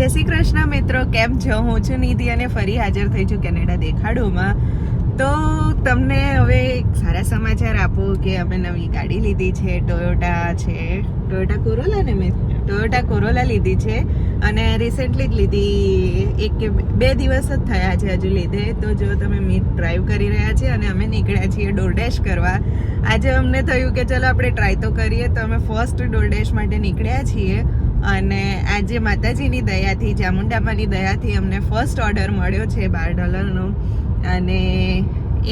જય શ્રી કૃષ્ણ મિત્રો, કેમ છો? હું છું નિધિ અને ફરી હાજર થઈ છું કેનેડા દેખાડોમાં. તો તમને હવે એક સારા સમાચાર આપું કે અમે નવી ગાડી લીધી છે ટોયોટા છે. ટોયોટા કોરોલા ને મેં ટોયોટા કોરોલા લીધી છે અને રિસેન્ટલી જ લીધી. એક કે બે દિવસ જ થયા છે હજુ લીધે. તો જો તમે મીટ ડ્રાઈવ કરી રહ્યા છે અને અમે નીકળ્યા છીએ ડોરડેશ કરવા. આજે અમને થયું કે ચલો આપણે ટ્રાય તો કરીએ. તો અમે ફર્સ્ટ ડોરડેશ માટે નીકળ્યા છીએ. અને આજે માતાજીની દયાથી ચામુંડાબાની દયાથી અમને ફર્સ્ટ ઓર્ડર મળ્યો છે બાર ડોલરનો અને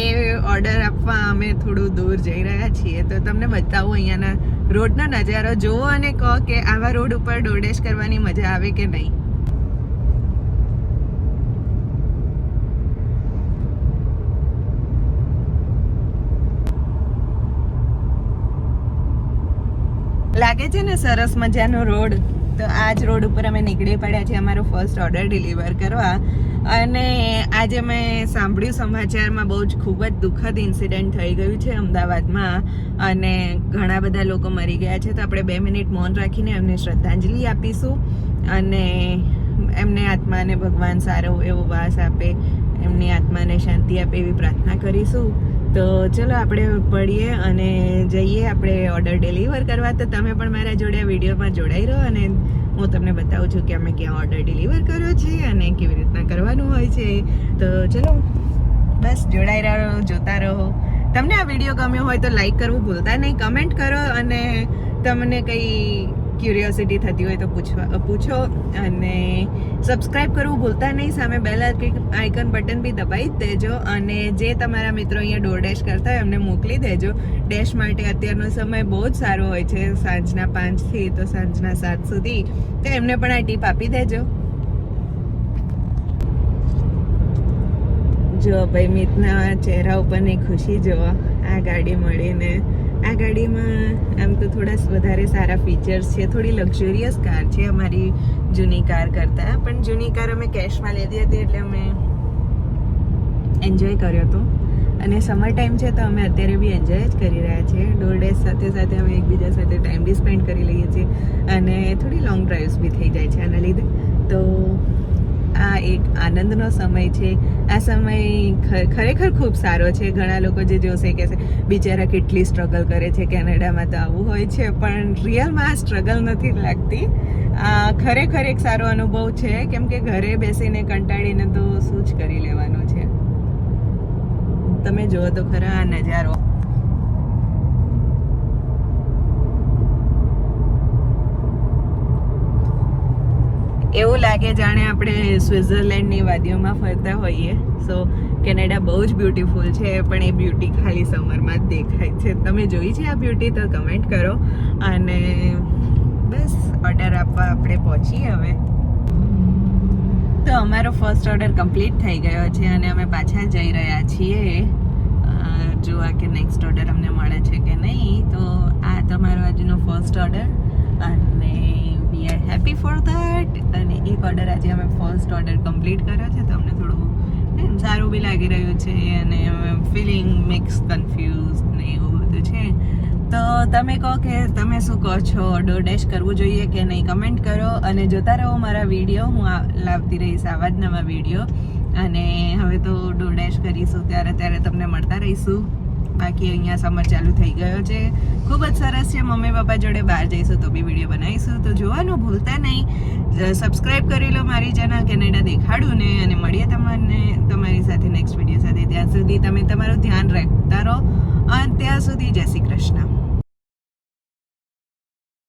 એ ઓર્ડર આપવા અમે થોડું દૂર જઈ રહ્યા છીએ. તો તમને બતાવું અહીંયાના રોડનો નજારો. જુઓ અને કહો કે આવા રોડ ઉપર ડોડેશ કરવાની મજા આવે કે નહીં? લાગે છે ને સરસ મજાનો રોડ? તો આ જ રોડ ઉપર અમે નીકળી પડ્યા છીએ અમારો ફર્સ્ટ ઓર્ડર ડિલિવર કરવા. અને આજે મેં સાંભળ્યું સમાચારમાં બહુ જ ખૂબ જ દુઃખદ ઇન્સિડન્ટ થઈ ગયું છે અમદાવાદમાં. અને ઘણા બધા લોકો મરી ગયા છે. તો આપણે બે મિનિટ મૌન રાખીને એમને શ્રદ્ધાંજલિ આપીશું. અને એમને આત્માને ભગવાન સારો એવો વાસ આપે. એમની આત્માને શાંતિ આપે એવી પ્રાર્થના કરીશું. તો ચલો આપણે પડીએ અને જઈએ, આપણે ઓર્ડર ડિલિવર કરવા. તો તમે પણ મારા જોડે વિડીયોમાં જોડાઈ રહો અને હું તમને બતાવું છું કે અમે ક્યાં ઓર્ડર ડિલિવર કર્યો છે અને કેવી રીતના કરવાનું હોય છે. તો ચલો, બસ જોડાઈ રહો, જોતા રહો. તમને આ વીડિયો ગમ્યો હોય તો લાઈક કરવું ભૂલતા નહીં કમેન્ટ કરો અને તમને કંઈ ક્યુરિયોસિટી થતી હોય તો પૂછવા, પૂછો અને સબસ્ક્રાઇબ કરવું ભૂલતા નહીં. સામે બેલ આઇકન બટન બી દબાવી દેજો અને જે તમારા મિત્રો અહીંયા ડોર ડેશ કરતા હોય એમને મોકલી દેજો. ડેશ માટે અત્યારનો સમય બહુ જ સારો હોય છે. સાંજના પાંચથી તો સાંજના સાત સુધી. તો એમને પણ આ ટીપ આપી દેજો. જો ભાઈ મિતના ચહેરા ઉપરની ખુશી જો, આ ગાડી મળીને. આ ગાડીમાં આમ તો થોડા વધારે સારા ફીચર્સ છે. થોડી લક્ઝુરિયસ કાર છે અમારી જૂની કાર કરતાં. પણ જૂની કાર અમે કેશમાં લીધી હતી એટલે અમે એન્જોય કર્યો હતો અને સમર ટાઈમ છે તો અમે અત્યારે બી એન્જોય જ કરી રહ્યા છીએ. ડોર ડેઝ સાથે સાથે અમે એકબીજા સાથે ટાઈમ બી સ્પેન્ડ કરી લઈએ છીએ. અને થોડી લોંગ ડ્રાઈવ્સ બી થઈ જાય છે આના લીધે. તો એક આનંદનો સમય છે. આ સમય ખરેખર ખૂબ સારો છે. ઘણા લોકો જે જોશે કે બિચારા કેટલી સ્ટ્રગલ કરે છે કેનેડામાં તો આવું હોય છે, પણ રિયલમાં આ સ્ટ્રગલ નથી લાગતી. આ ખરેખર એક સારો અનુભવ છે. કેમ કે ઘરે બેસીને કંટાળીને તો શું જ કરી લેવાનું છે. તમે જુઓ તો ખરા આ નજારો. એવું લાગે જાણે આપણે સ્વિટ્ઝરલેન્ડની વાદીઓમાં ફરતા હોઈએ. સો કેનેડા બહુ જ બ્યુટીફુલ છે, પણ એ બ્યુટી ખાલી સમરમાં જ દેખાય છે. તમે જોઈ છે આ બ્યુટી તો કમેન્ટ કરો. અને બસ ઓર્ડર આપવા આપણે પહોંચીએ હવે. તો અમારો ફર્સ્ટ ઓર્ડર કમ્પ્લીટ થઈ ગયો છે અને અમે પાછા જઈ રહ્યા છીએ. જોવા કે નેક્સ્ટ ઓર્ડર અમને મળે છે કે નહીં. તો આ તમારો આજનો ફર્સ્ટ ઓર્ડર અને we are happy for that અને એક ઓર્ડર આજે અમે ફર્સ્ટ ઓર્ડર કમ્પ્લીટ કર્યો છે, તો અમને થોડું સારું બી લાગી રહ્યું છે અને ફિલિંગ મિક્સ કન્ફ્યુઝ ને એવું બધું છે. તો તમે કહો કે તમે શું કહો છો? ડોરડેશ કરવું જોઈએ કે નહીં? કમેન્ટ કરો અને જોતા રહો મારા વીડિયો હું આ- લાવતી રહીશ આવા જ નવા વીડિયો અને હવે તો ડોરડેશ કરીશું, ત્યારે ત્યારે તમને મળતા રહીશું. બાકી અહીંયા સમર ચાલુ થઈ ગયો છે. ખૂબ જ સરસ છે. મમ્મી પપ્પા જોડે બહાર જઈશું તો બી વીડિયો બનાવીશું. તો જોવાનું ભૂલતા નહીં. સબસ્ક્રાઇબ કરી લો મારી ચેનલ કેનેડા દેખાડું ને અને મળીએ તમને તમારી સાથે નેક્સ્ટ વીડિયો સાથે. ત્યાં સુધી તમે તમારું ધ્યાન રાખતા રહો. અને ત્યાં સુધી જય શ્રી કૃષ્ણ.